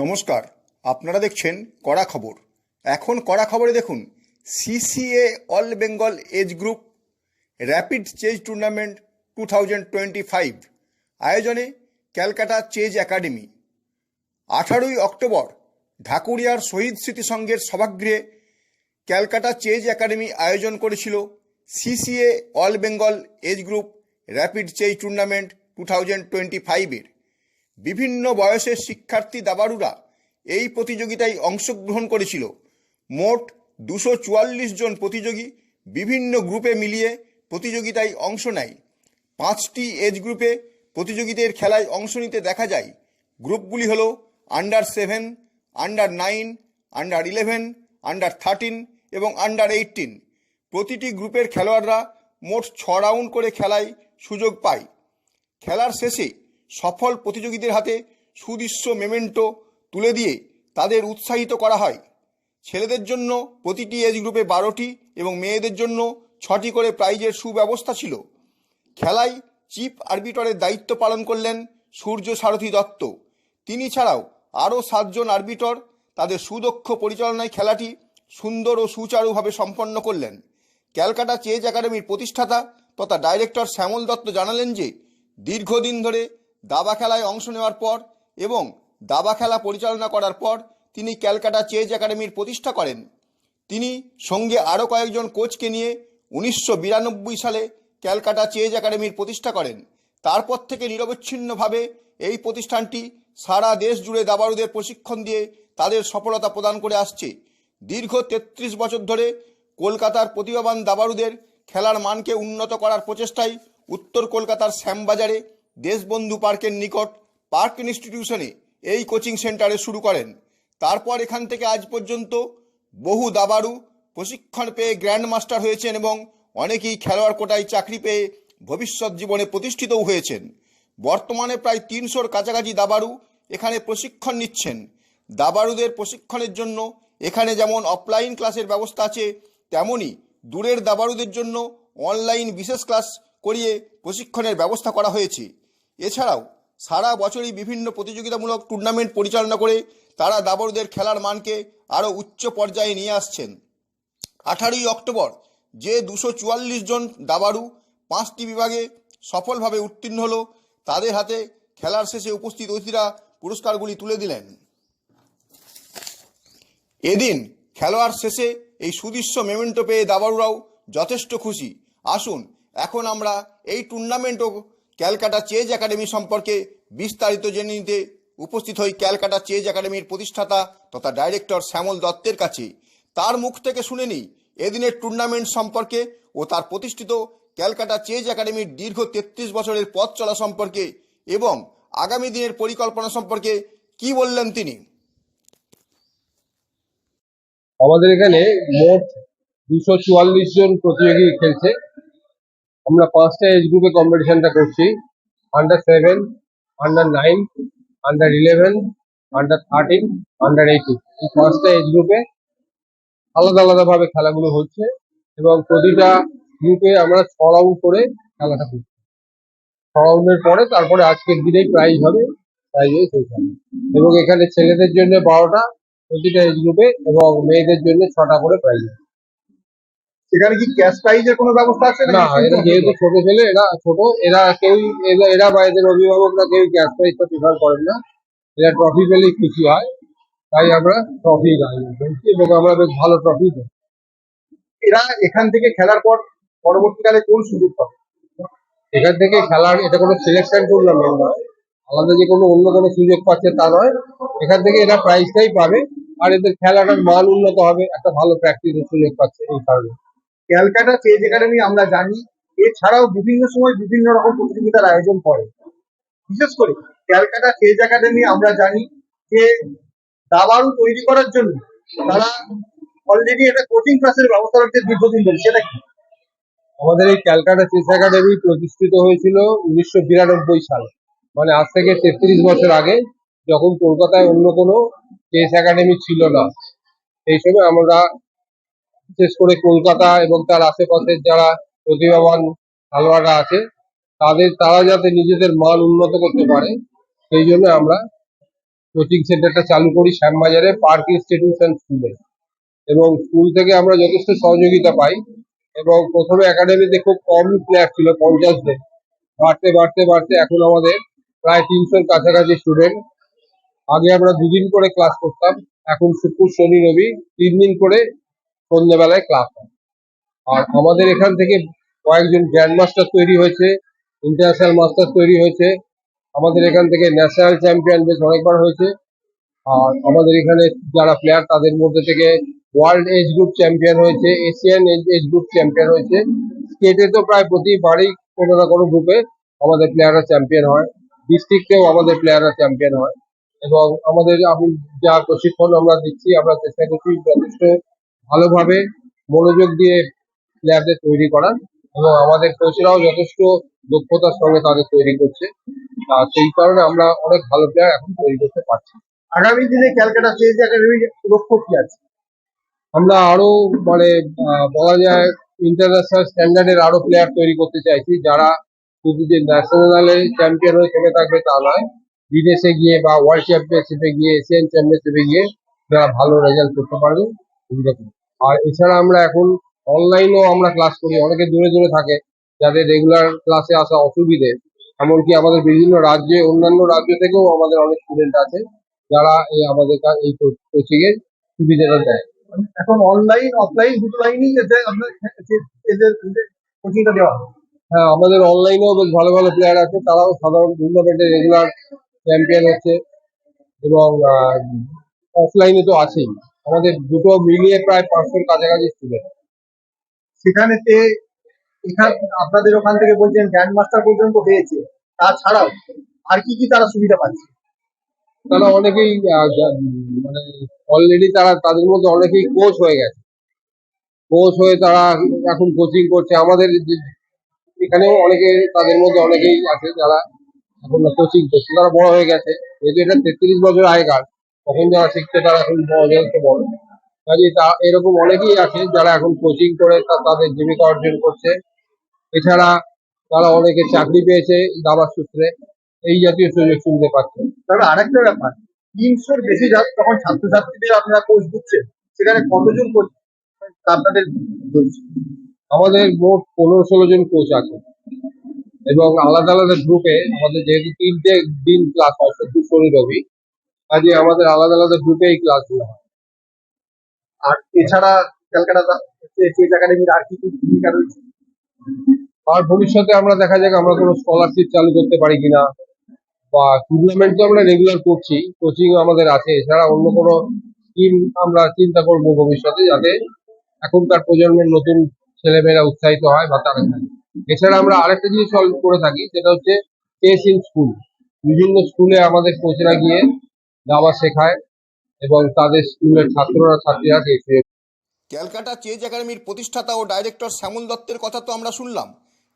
নমস্কার, আপনারা দেখছেন কড়া খবর। এখন কড়া খবরে দেখুন CCA all Bengal age group rapid chess tournament two thousand twenty five আয়োজনে ক্যালকাটা চেজ একাডেমি আঠারোই অক্টোবর, ঢাকুরিয়ার শহীদ স্মৃতিসংঘের সভাগৃহে ক্যালকাটা চেজ একাডেমি আয়োজন করেছিল CCA all Bengal age group rapid chess tournament two thousand twenty ফাইভের বিভিন্ন বয়সের শিক্ষার্থী দাবাড়ুরা এই প্রতিযোগিতায় অংশগ্রহণ করেছিল। মোট দুশো চুয়াল্লিশ জন প্রতিযোগী বিভিন্ন গ্রুপে মিলিয়ে প্রতিযোগিতায় অংশ নেয়। পাঁচটি এজ গ্রুপে প্রতিযোগীদের খেলায় অংশ নিতে দেখা যায়। গ্রুপগুলি হল under seven, under nine, under eleven, under thirteen এবং আন্ডার এইটিন। প্রতিটি গ্রুপের খেলোয়াড়রা মোট ছ রাউন্ড করে খেলায় সুযোগ পায়। খেলার শেষে সফল প্রতিযোগীদের হাতে সুদৃশ্য মেমেন্টো তুলে দিয়ে তাদের উৎসাহিত করা হয়। ছেলেদের জন্য প্রতিটি এজ গ্রুপে বারোটি এবং মেয়েদের জন্য ছটি করে প্রাইজের সুব্যবস্থা ছিল। খেলায় চিফ আরবিটরের দায়িত্ব পালন করলেন সূর্য সারথী দত্ত। তিনি ছাড়াও আরও সাতজন আরবিটর তাদের সুদক্ষ পরিচালনায় খেলাটি সুন্দর ও সুচারুভাবে সম্পন্ন করলেন। ক্যালকাটা চেজ একাডেমির প্রতিষ্ঠাতা তথা ডাইরেক্টর শ্যামল দত্ত জানালেন যে, দীর্ঘদিন ধরে দাবা খেলায় অংশ নেওয়ার পর এবং দাবা খেলা পরিচালনা করার পর তিনি ক্যালকাটা চেজ একাডেমির প্রতিষ্ঠা করেন। তিনি সঙ্গে আরও কয়েকজন কোচকে নিয়ে উনিশশো বিরানব্বই সালে ক্যালকাটা চেজ একাডেমির প্রতিষ্ঠা করেন। তারপর থেকে নিরবচ্ছিন্নভাবে এই প্রতিষ্ঠানটি সারা দেশ জুড়ে দাবারুদের প্রশিক্ষণ দিয়ে তাদের সফলতা প্রদান করে আসছে। দীর্ঘ তেত্রিশ বছর ধরে কলকাতার প্রতিভাবান দাবারুদের খেলার মানকে উন্নত করার প্রচেষ্টায় উত্তর কলকাতার শ্যামবাজারে দেশবন্ধু পার্কের নিকট পার্ক ইনস্টিটিউশনে এই কোচিং সেন্টারে শুরু করেন। তারপর এখান থেকে আজ পর্যন্ত বহু দাবাড়ু প্রশিক্ষণ পেয়ে গ্র্যান্ড মাস্টার হয়েছেন এবং অনেকেই খেলোয়াড় কোটায় চাকরি পেয়ে ভবিষ্যৎ জীবনে প্রতিষ্ঠিতও হয়েছেন। বর্তমানে প্রায় তিনশোর কাছাকাছি দাবাড়ু এখানে প্রশিক্ষণ নিচ্ছেন। দাবাড়ুদের প্রশিক্ষণের জন্য এখানে যেমন অফলাইন ক্লাসের ব্যবস্থা আছে তেমনই দূরের দাবাড়ুদের জন্য অনলাইন বিশেষ ক্লাস করিয়ে প্রশিক্ষণের ব্যবস্থা করা হয়েছে। এছাড়াও সারা বছরই বিভিন্ন প্রতিযোগিতামূলক টুর্নামেন্ট পরিচালনা করে তারা দাবাড়ুদের খেলার মানকে আরও উচ্চ পর্যায়ে নিয়ে আসছেন। আঠারোই অক্টোবর যে দুশো চুয়াল্লিশ জন দাবাড়ু পাঁচটি বিভাগে সফলভাবে উত্তীর্ণ হলো, তাদের হাতে খেলার শেষে উপস্থিত অতিথিরা পুরস্কারগুলি তুলে দিলেন। এদিন খেলোয়াড় শেষে এই সুদৃশ্য মেমেন্টো পেয়ে দাবাড়ুরাও যথেষ্ট খুশি। আসুন, এখন আমরা এই টুর্নামেন্ট ও ক্যালকাটা চেজ একাডেমি সম্পর্কে বিস্তারিত জেনে নিতে উপস্থিত হই ক্যালকাটা চেজ একাডেমির প্রতিষ্ঠাতা তথা ডাইরেক্টর শ্যামল দত্তের কাছে। তার মুখ থেকে শুনে নিই এদিনের টুর্নামেন্ট সম্পর্কে ও তার প্রতিষ্ঠিত ক্যালকাটা চেজ একাডেমির দীর্ঘ তেত্রিশ বছরের পথ চলা সম্পর্কে এবং আগামী দিনের পরিকল্পনা সম্পর্কে কি বললেন তিনি? আমাদের এখানে মোট দুশো চুয়াল্লিশ জন প্রতিযোগী খেলছে। আমরা পাঁচটা এজ গ্রুপে কম্পিটিশনটা করছি। Under seven under nine under eleven under thirteen under eighteen এই পাঁচটা এজ গ্রুপে আলাদা আলাদা ভাবে খেলাগুলো হচ্ছে এবং প্রতিটা গ্রুপে আমরা ছ রাউন্ড করে খেলাটা করছি। ছ রাউন্ডের পরে তারপরে আজকের দিনেই প্রাইজ হবে। প্রাইজ শেষ হবে এবং এখানে ছেলেদের জন্য বারোটা, প্রতিটা এজ গ্রুপে এবং মেয়েদের জন্য ছটা করে প্রাইজ সেখানে কি ক্যাশ প্রাইজের কোনো ব্যবস্থা আছে না এরা যেহেতু ছোট ছেলে এরা ছোট এরা কেউ এরা- এরা বা এদের অভিভাবকরা কেউ ক্যাশ প্রাইজটা প্রিফার করেন না। এরা ট্রফি পেলেই খুশি হয় তাই আমরা ট্রফি বলছি এবং আমরা বেশ ভালো ট্রফি দেই। এরা এখান থেকে খেলার পর পরবর্তীকালে কোন সুযোগ পাবে? এখান থেকে খেলার এটা কোনো সিলেকশন টুর্নামেন্ট নয় আলাদা যে কোনো অন্য কোনো সুযোগ পাচ্ছে তা নয়। এখান থেকে এরা প্রাইজটাই পাবে আর এদের খেলাটার মান উন্নত হবে। একটা ভালো প্র্যাকটিসের সুযোগ পাচ্ছে এই কারণে। ক্যালকাটা চেজ একাডেমি আমরা জানি। এছাড়াও বিভিন্ন সময় বিভিন্ন রকম প্রতিযোগিতার আয়োজন করে। বিশেষ করে ক্যালকাটা চেজ একাডেমি আমরা জানি যে দাবাড়ু তৈরি করার জন্য তারা অলরেডি একটা কোচিং ক্লাসের ব্যবস্থা রাখছে দীর্ঘদিন ধরে। সেটা কি? আমাদের এই ক্যালকাটা চেস একাডেমি প্রতিষ্ঠিত হয়েছিল উনিশশো বিরানব্বই সালে। মানে আজ থেকে তেত্রিশ বছর আগে, যখন কলকাতায় অন্য কোনো চেস একাডেমি ছিল না। সেই সময় আমরা বিশেষ করে কলকাতা এবং তার আশেপাশের যারা প্রতিভাবান খেলোয়াড়রা আছে, তাদের, তারা যাতে নিজেদের মান উন্নত করতে পারে, সেই জন্য আমরা কোচিং সেন্টারটা চালু করি শ্যামবাজারে পার্ক ইনস্টিটিউশন স্কুলে। এবং স্কুল থেকে আমরা যথেষ্ট সহযোগিতা পাই এবং প্রথমে একাডেমিতে খুব কম প্লেয়ার ছিল, পঞ্চাশ জন। বাড়তে বাড়তে বাড়তে এখন আমাদের প্রায় তিনশোর কাছাকাছি স্টুডেন্ট আগে আমরা দুদিন করে ক্লাস করতাম, এখন শুক্র, শনি, রবি তিন দিন করে সন্ধ্যেবেলায় ক্লাস হয়। আর আমাদের এখান থেকে কয়েকজন গ্র্যান্ড মাস্টার তৈরি হয়েছে ইন্টারন্যাশনাল মাস্টার তৈরি হয়েছে। আমাদের এখান থেকে ন্যাশনাল চ্যাম্পিয়ন বেশ অনেকবার হয়েছে। আর আমাদের এখানে যারা প্লেয়ার তাদের মধ্যে থেকে ওয়ার্ল্ড এজ গ্রুপ চ্যাম্পিয়ন হয়েছে এশিয়ান এজ গ্রুপ চ্যাম্পিয়ন হয়েছে। স্টেটে তো প্রায় প্রতিবারই কোনো না কোনো গ্রুপে আমাদের প্লেয়াররা চ্যাম্পিয়ন হয়। ডিস্ট্রিক্টেও আমাদের প্লেয়াররা চ্যাম্পিয়ন হয়। এবং আমাদের, আমি যা প্রশিক্ষণ আমরা দিচ্ছি, আমরা চেষ্টা করছি যথেষ্ট ভালোভাবে মনোযোগ দিয়ে প্লেয়ারদের তৈরি করান এবং আমাদের কোচরাও যথেষ্ট দক্ষতার সঙ্গে তাদের তৈরি করছে। সেই কারণে আমরা অনেক ভালো প্লেয়ার এখন তৈরি করতে পারছি। আগামী দিনে ক্যালকাটা চেজ একাডেমির লক্ষ্য কি আছে? আমরা আরও মানে বলা যায় ইন্টারন্যাশনাল স্ট্যান্ডার্ডের আরও প্লেয়ার তৈরি করতে চাইছি। যারা শুধু যে ন্যাশনালে চ্যাম্পিয়ন হয়ে থেমে থাকবে তা নয় বিদেশে গিয়ে বা ওয়ার্ল্ড চ্যাম্পিয়নশিপে গিয়ে এশিয়ান চ্যাম্পিয়নশিপে গিয়ে যারা ভালো রেজাল্ট করতে পারবে। এরকম। আর এছাড়া আমরা এখন অনলাইনেও আমরা ক্লাস করি। অনেকে দূরে দূরে থাকে। যাদের রেগুলার ক্লাসে আসা অসুবিধে। এমনকি আমাদের বিভিন্ন রাজ্যে অন্যান্য রাজ্য থেকেও আমাদের অনেক স্টুডেন্ট আছে। যারা এই আমাদের এই কোচিং এর সুবিধাটা দেয়। এখন অনলাইন অফলাইন দুটো লাইনই এদের কোচিংটা দেওয়া হ্যাঁ। আমাদের অনলাইনেও বেশ ভালো ভালো প্লেয়ার আছে। তারাও সাধারণ টুর্নামেন্টে রেগুলার চ্যাম্পিয়ন হচ্ছে। এবং অফলাইনে তো আছেই। আমাদের দুটো মিলিয়ে প্রায় পাঁচশোর কাছাকাছি স্টুডেন্ট এখান, আপনাদের ওখান থেকে বলছেন গ্র্যান্ড মাস্টার পর্যন্ত হয়েছে, তাছাড়াও আর কি কি তারা সুবিধা পাচ্ছে? তারা অনেকেই মানে অলরেডি তারা, তাদের মধ্যে অনেকেই কোচ হয়ে গেছে। কোচ হয়ে তারা এখন কোচিং করছে। আমাদের এখানেও অনেকে, তাদের মধ্যে অনেকেই আছে যারা এখন কোচিং করছে। তারা বড় হয়ে গেছে। যেহেতু এটা তেত্রিশ বছর আগেকার তখন যারা শিখছে তারা এখন যথেষ্ট বড়। কাজে তা এরকম অনেকেই আছে যারা এখন কোচিং করে তা- তাদের জীবিকা অর্জন করছে। এছাড়া তারা অনেকে চাকরি পেয়েছে দাবার সূত্রে এই জাতীয় সুযোগ সুবিধা পাচ্ছে। তবে আরেকটা ব্যাপার তিনশোর বেশি যা- যখন ছাত্রছাত্রীদের আপনারা কোচ দিচ্ছেন সেখানে কতজন কোচ আপনাদের আমাদের মোট পনেরো ষোলো জন কোচ আছে। এবং আলাদা আলাদা গ্রুপে আমাদের যেহেতু তিনটে দিন ক্লাস হয় শুক্র শনি রবি কাজে আমাদের আলাদা আলাদা গ্রুপে এই ক্লাসগুলো হয়। আর এছাড়া ক্যালকাটা আর কি কি ভূমিকা রয়েছে। আর ভবিষ্যতে আমরা দেখা যাক আমরা কোনো স্কলারশিপ চালু করতে পারি কিনা। বা টুর্নামেন্ট তো আমরা রেগুলার করছি কোচিং আমাদের আছে। এছাড়া অন্য কোনো স্কিম আমরা চিন্তা করব ভবিষ্যতে যাতে এখনকার প্রজন্মের নতুন ছেলেমেয়েরা উৎসাহিত হয় বা তারা খেলে এছাড়া আমরা আরেকটা জিনিস সলভ করে থাকি, সেটা হচ্ছে ইন স্কুল বিভিন্ন স্কুলে আমাদের কোচরা গিয়ে দাবা শেখায় এবং তাদের স্কুলের ছাত্ররা ছাত্রীরা ক্যালকাটা চেজ একাডেমির প্রতিষ্ঠাতা ও ডাইরেক্টর শ্যামল দত্তের কথা তো আমরা শুনলাম।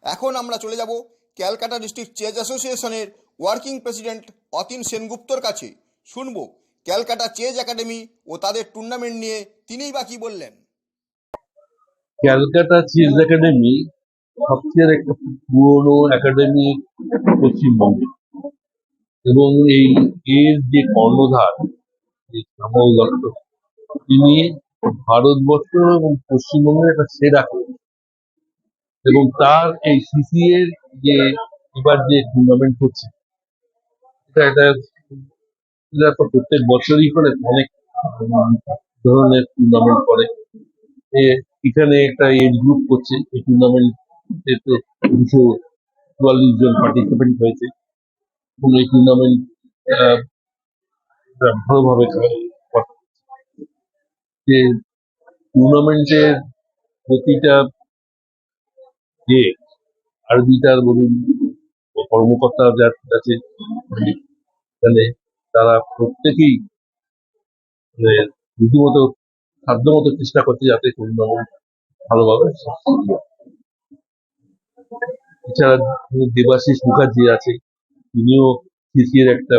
এখন আমরা চলে যাব ক্যালকাটা ডিস্ট্রিক্ট চেজ অ্যাসোসিয়েশনের ওয়ার্কিং প্রেসিডেন্ট অতীন সেনগুপ্তর কাছে। শুনব ক্যালকাটা চেজ একাডেমি ও তাদের টুর্নামেন্ট নিয়ে তিনিই বাকি বললেন। ক্যালকাটা চেজ একাডেমি সবচেয়ে একটা পুরনো একাডেমি পশ্চিমবঙ্গে। এবং এই এর যে কর্ণধার শ্যামল দত্ত, তিনি ভারতবর্ষ এবং পশ্চিমবঙ্গের একটা সেরা। এবং তার এই সিসি এর যে এবার যে টুর্নামেন্ট হচ্ছে, এটা একটা তো প্রত্যেক বছরই করে অনেক ধরনের টুর্নামেন্ট করে এখানে একটা এজ গ্রুপ করছে, এই টুর্নামেন্টে তো দুশো চুয়াল্লিশ জন পার্টিসিপেন্ট হয়েছে এবং এই টুর্নামেন্ট ভালোভাবে যে টুর্নামেন্টের প্রতিটা যে আরবিটার বলুন, কর্মকর্তা যার আছে এখানে তারা প্রত্যেকেই মানে রীতিমতো, সাধ্যমতো চেষ্টা করছে যাতে টুর্নামেন্ট ভালোভাবে এছাড়া দেবাশিস মুখার্জি আছে। তিনিও সিসিএর একটা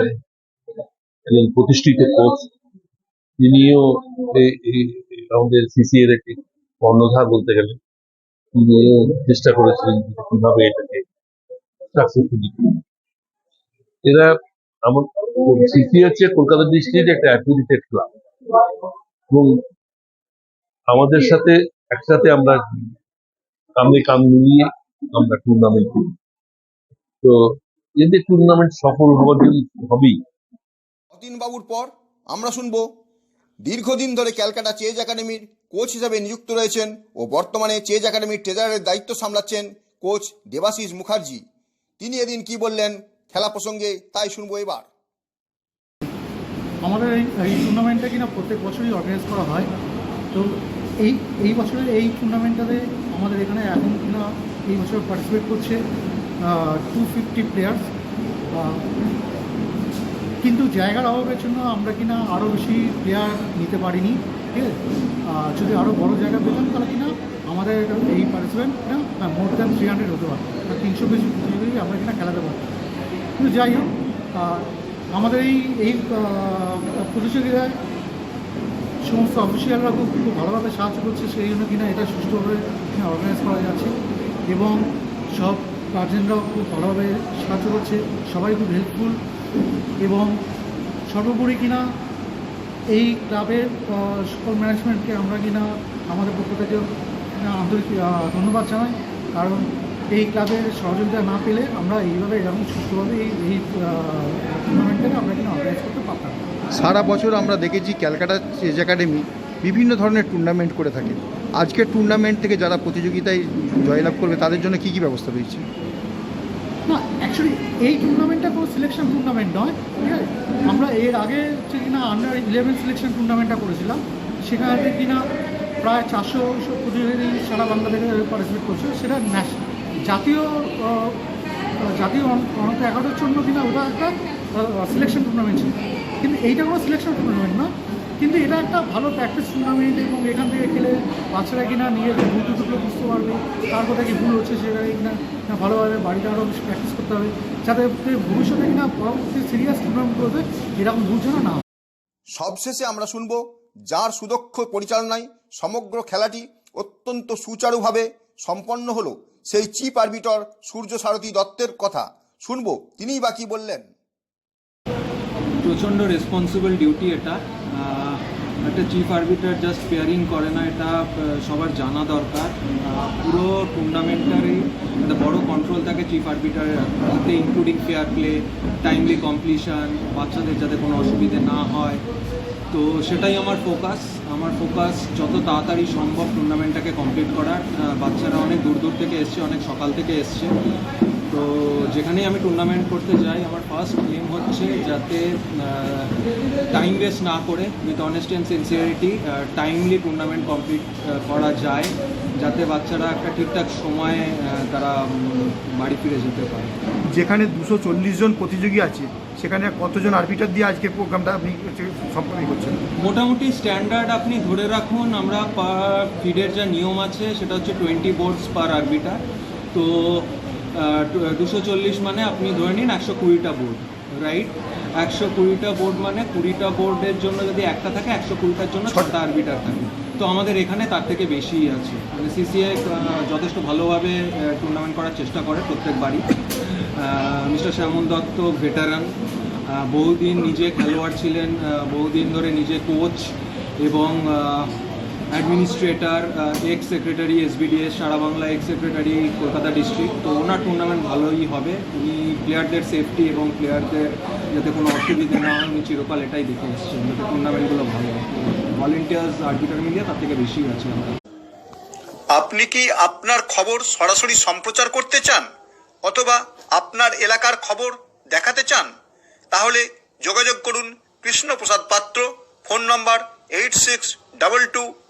প্রতিষ্ঠিত কোচ তিনিও আমাদের সিসিএর একটি কর্ণধার বলতে গেলে। তিনিও চেষ্টা করেছিলেন কীভাবে এটাকে সাকসেসফুলি এরা আমার সিসি হচ্ছে কলকাতা ডিস্ট্রিক্ট একটা অ্যাফিলিয়েটেড ক্লাব এবং আমাদের সাথে একসাথে আমরা কামে কাম মিলিয়ে আমরা টুর্নামেন্ট করি। তো এদের টুর্নামেন্ট সফল জন্য হবেই। অতীন বাবুর পর আমরা শুনব দীর্ঘদিন ধরে ক্যালকাটা চেজ একাডেমির কোচ হিসাবে নিযুক্ত রয়েছেন ও বর্তমানে চেজ একাডেমির ট্রেজারের দায়িত্ব সামলাচ্ছেন কোচ দেবাশিস মুখার্জি। তিনি এদিন কি বললেন খেলা প্রসঙ্গে তাই শুনব এবার। আমাদের এই এই টুর্নামেন্টটা কিনা প্রত্যেক বছরই অর্গানাইজ করা হয়। তো এই এই বছরের এই টুর্নামেন্টটাতে আমাদের এখানে এখন কিনা এই বছর পার্টিসিপেট করছে টু ফিফটি প্লেয়ার্স কিন্তু জায়গার অভাবের জন্য আমরা কিনা আরও বেশি প্লেয়ার নিতে পারিনি, ঠিক আছে? যদি আরও বড় জায়গা পেতাম তাহলে কিনা আমাদের এই পার্টিসিপেন্টটা মোর দ্যান থ্রি হান্ড্রেড হতে পারত। তিনশো বেশি প্রতিযোগী আমরা কিনা খেলাতে পারতাম। কিন্তু যাই হোক আমাদের এই এই প্রতিযোগিতায় সমস্ত অফিসিয়ালরা খুব খুব ভালোভাবে সাহায্য করছে, সেই জন্য কিনা এটা সুষ্ঠুভাবে অর্গানাইজ করা যাচ্ছে। এবং সব গার্জেনরাও খুব ভালোভাবে সাহায্য করছে, সবাই খুব হেল্পফুল এবং সর্বোপরি কিনা এই ক্লাবের সকল ম্যানেজমেন্টকে আমরা কিনা আমাদের পক্ষ থেকে আন্তরিক ধন্যবাদ জানাই। কারণ এই ক্লাবের সহযোগিতা না পেলে আমরা এইভাবে এরকম সুস্থভাবে এই এই টুর্নামেন্টটাকে আমরা কিনা অর্গানাইজ করতে পারতাম সারা বছর আমরা দেখেছি ক্যালকাটা চেজ একাডেমি বিভিন্ন ধরনের টুর্নামেন্ট করে থাকে। আজকের টুর্নামেন্ট থেকে যারা প্রতিযোগিতায় জয়লাভ করবে, তাদের জন্য কী কী ব্যবস্থা রয়েছে? না অ্যাকচুয়ালি এই টুর্নামেন্টটা কোনো সিলেকশন টুর্নামেন্ট নয় ঠিক আছে আমরা এর আগে হচ্ছে কিনা আন্ডার ইলেভেন সিলেকশন টুর্নামেন্টটা করেছিলাম। সেখানে কিনা প্রায় চারশো প্রতিযোগী সারা বাংলাদেশে পার্টিসিপেট করছে। সেটা জাতীয় জাতীয় অন- অনন্ত এগারোটার জন্য কিনা ওটা একটা সিলেকশন টুর্নামেন্ট ছিল। কিন্তু এইটা কোনো সিলেকশন টুর্নামেন্ট না কিন্তু এটা একটা ভালো প্র্যাকটিস টুর্নামেন্ট এবং এখান থেকে খেলে বাচ্চারা কিনা নিজেদের ভুল ত্রুটিগুলো বুঝতে পারবে তার কোথায় কি ভুল হচ্ছে সেটা কিনা ভালোভাবে বাড়িতে আরও বেশি প্র্যাকটিস করতে হবে যাতে ভবিষ্যতে কিনা পরবর্তী সিরিয়াস টুর্নামেন্টগুলোতে এরকম ভুল যেন না সবশেষে আমরা শুনব যার সুদক্ষ পরিচালনায় সমগ্র খেলাটি অত্যন্ত সুচারুভাবে সম্পন্ন হলো সেই চিপ আরবিটর সূর্য সারথী দত্তের কথা। শুনব তিনিই বাকি বললেন? প্রচণ্ড রেসপন্সিবল ডিউটি এটা। একটা চিফ আরবিটার জাস্ট পেয়ারিং করে না, এটা সবার জানা দরকার। পুরো টুর্নামেন্টারই একটা বড় কন্ট্রোল থাকে চিফ আরবিটারের হাতে including fair play timely completion বাচ্চাদের যাতে কোনো অসুবিধে না হয়। তো সেটাই আমার ফোকাস আমার ফোকাস যত তাড়াতাড়ি সম্ভব টুর্নামেন্টটাকে কমপ্লিট করার। বাচ্চারা অনেক দূর দূর থেকে এসছে, অনেক সকাল থেকে এসছে। তো যেখানেই আমি টুর্নামেন্ট করতে যাই আমার ফার্স্ট এম হচ্ছে যাতে টাইম ওয়েস্ট না করে with honesty and sincerity timely tournament complete করা যায় যাতে বাচ্চারা একটা ঠিকঠাক সময়ে তারা বাড়ি ফিরে যেতে পারে। যেখানে দুশো চল্লিশ জন প্রতিযোগী আছে সেখানে কতজন আরবিটার দিয়ে আজকের প্রোগ্রামটা আপনি সম্পন্ন করছেন? মোটামুটি স্ট্যান্ডার্ড আপনি ধরে রাখুন আমরা পার ফিডের যা নিয়ম আছে সেটা হচ্ছে টোয়েন্টি বোর্ডস পার আরবিটার তো দুশো চল্লিশ মানে আপনি ধরে নিন একশো কুড়িটা বোর্ড রাইট একশো কুড়িটা বোর্ড মানে কুড়িটা বোর্ডের জন্য যদি একটা থাকে একশো কুড়িটার জন্য ছটা। আরবিটার থাকে। তো আমাদের এখানে তার থেকে বেশিই আছে। মানে সিসিআই যথেষ্ট ভালোভাবে টুর্নামেন্ট করার চেষ্টা করে প্রত্যেকবারই। মিস্টার শ্যামল দত্ত ভেটারান বহুদিন নিজে খেলোয়াড় ছিলেন বহুদিন ধরে নিজে কোচ এবং অ্যাডমিনিস্ট্রেটর এক্স সেক্রেটারি এসবিডিএস সারা Bangla ex secretary Kolkata district তো ওনার টুর্নামেন্ট ভালোই হবে। উনি প্লেয়ারদের সেফটি এবং প্লেয়ারদের যাতে কোনো অসুবিধে না হয়, উনি চিরকাল এটাই দেখে এসছেন যাতে টুর্নামেন্টগুলো ভালো হয়। ভলেন্টিয়ার্স আর্বিটার মিলিয়ে তার থেকে বেশি আছে আমরা আপনি কি আপনার খবর সরাসরি সম্প্রচার করতে চান? অথবা আপনার এলাকার খবর দেখাতে চান? তাহলে যোগাযোগ করুন Krishnaprasad Patra, phone number eight six double two